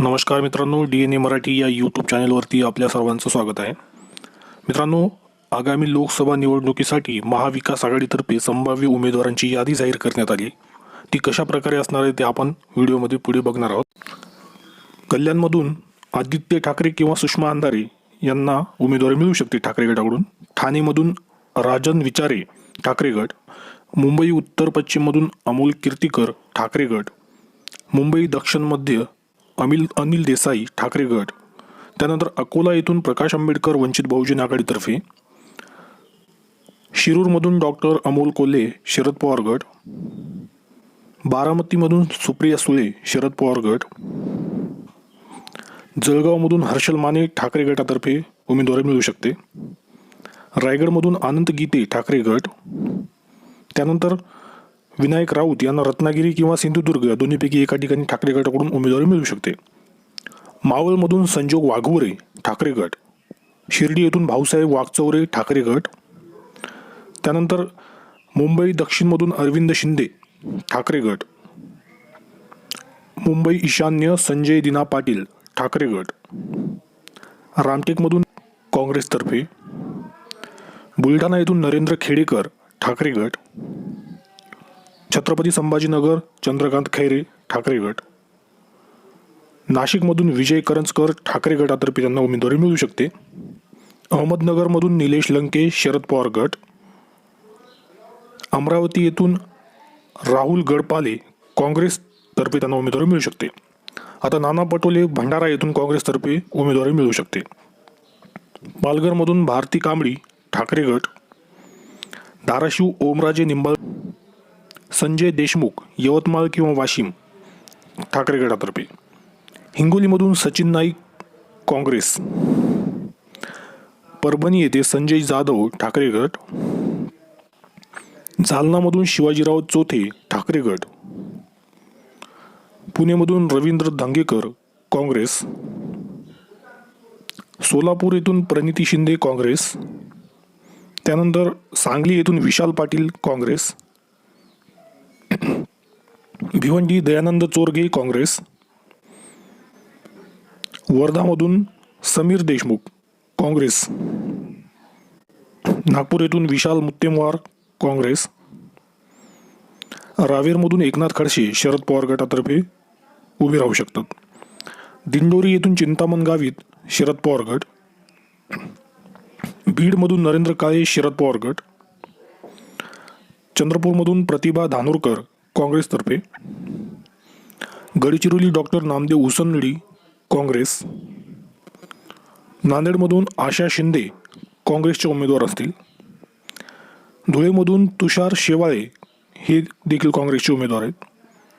नमस्कार मित्रांनो D N A Marathi या यूट्यूब चॅनलवरती आपल्या सर्वांचं स्वागत आहे. मित्रांनो आगामी लोकसभा निवडणुकीसाठी महाविकास आघाडीतर्फे संभाव्य उमेदवारांची यादी जाहीर करण्यात आली ती कशा प्रकारे असणार आहे ते आपण व्हिडिओमध्ये पुढे बघणार आहोत. कल्याणमधून आदित्य ठाकरे किंवा सुषमा अंधारे यांना उमेदवारी मिळू शकते ठाकरे गटाकडून. ठाणेमधून राजन विचारे ठाकरे गट. मुंबई उत्तर पश्चिममधून अमोल कीर्तीकर ठाकरे गट. मुंबई दक्षिण मध्य अमिल अनिल देसाई ठाकरे गट त्यानंतर अकोला येथून प्रकाश आंबेडकर वंचित बहुजन आघाडीतर्फे शिरूरमधून डॉक्टर अमोल कोल्हे शरद पवार गट बारामतीमधून सुप्रिया सुळे शरद पवार गट जळगावमधून हर्षल माने ठाकरे गटातर्फे उमेदवारी मिळू शकते. रायगडमधून आनंद गीते ठाकरे गट त्यानंतर विनायक राऊत यांना रत्नागिरी किंवा सिंधुदुर्ग या दोन्हीपैकी एका ठिकाणी ठाकरे गटाकडून उमेदवारी मिळू शकते. मावळमधून संजोग वाघवरे ठाकरे गट. शिर्डी येथून भाऊसाहेब वाघचौरे ठाकरे गट. त्यानंतर मुंबई दक्षिणमधून अरविंद शिंदे ठाकरे गट. मुंबई ईशान्य संजय दिना पाटील ठाकरे गट. रामटेकमधून काँग्रेसतर्फे. बुलढाणा येथून नरेंद्र खेडेकर ठाकरे गट. छत्रपती संभाजीनगर चंद्रकांत खैरे ठाकरे गट. नाशिकमधून विजय करंजकर ठाकरे गटातर्फे त्यांना उमेदवारी मिळू शकते. अहमदनगरमधून निलेश लंके शरद पवार गट. अमरावती येथून राहुल गडपाले काँग्रेसतर्फे त्यांना उमेदवारी मिळू शकते. आता नाना पटोले भंडारा येथून काँग्रेसतर्फे उमेदवारी मिळू शकते. पालघरमधून भारती कांबळी ठाकरे गट. धाराशिव ओमराजे निंबाळ संजय देशमुख यवतमाळ किंवा वाशिम ठाकरे गटातर्फे. हिंगोलीमधून सचिन नाईक काँग्रेस. परभणी येथे संजय जाधव ठाकरे गट. जालनामधून शिवाजीराव चोथे ठाकरे गट. पुणेमधून रवींद्र धांगेकर काँग्रेस. सोलापूर येथून प्रणिती शिंदे काँग्रेस. त्यानंतर सांगली येथून विशाल पाटील काँग्रेस. भिवंडी दयानंद चोरगे काँग्रेस. वर्धामधून समीर देशमुख काँग्रेस. नागपूर येथून विशाल मुत्तेमवार काँग्रेस. रावेरमधून एकनाथ खडसे शरद पवार गटातर्फे उभे राहू शकतात. दिंडोरी येथून चिंतामण गावित शरद पवार गट. बीडमधून नरेंद्र काळे शरद पवार गट. चंद्रपूरमधून प्रतिभा धानोरकर काँग्रेसतर्फे. गडचिरोली डॉक्टर नामदेव उसनडी काँग्रेस. नांदेडमधून आशा शिंदे काँग्रेसचे उमेदवार असतील. धुळेमधून तुषार शेवाळे हे देखील काँग्रेसचे उमेदवार आहेत.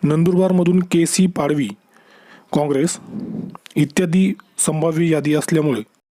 नंदुरबारमधून के सी पाडवी काँग्रेस. इत्यादी संभाव्य यादी असल्यामुळे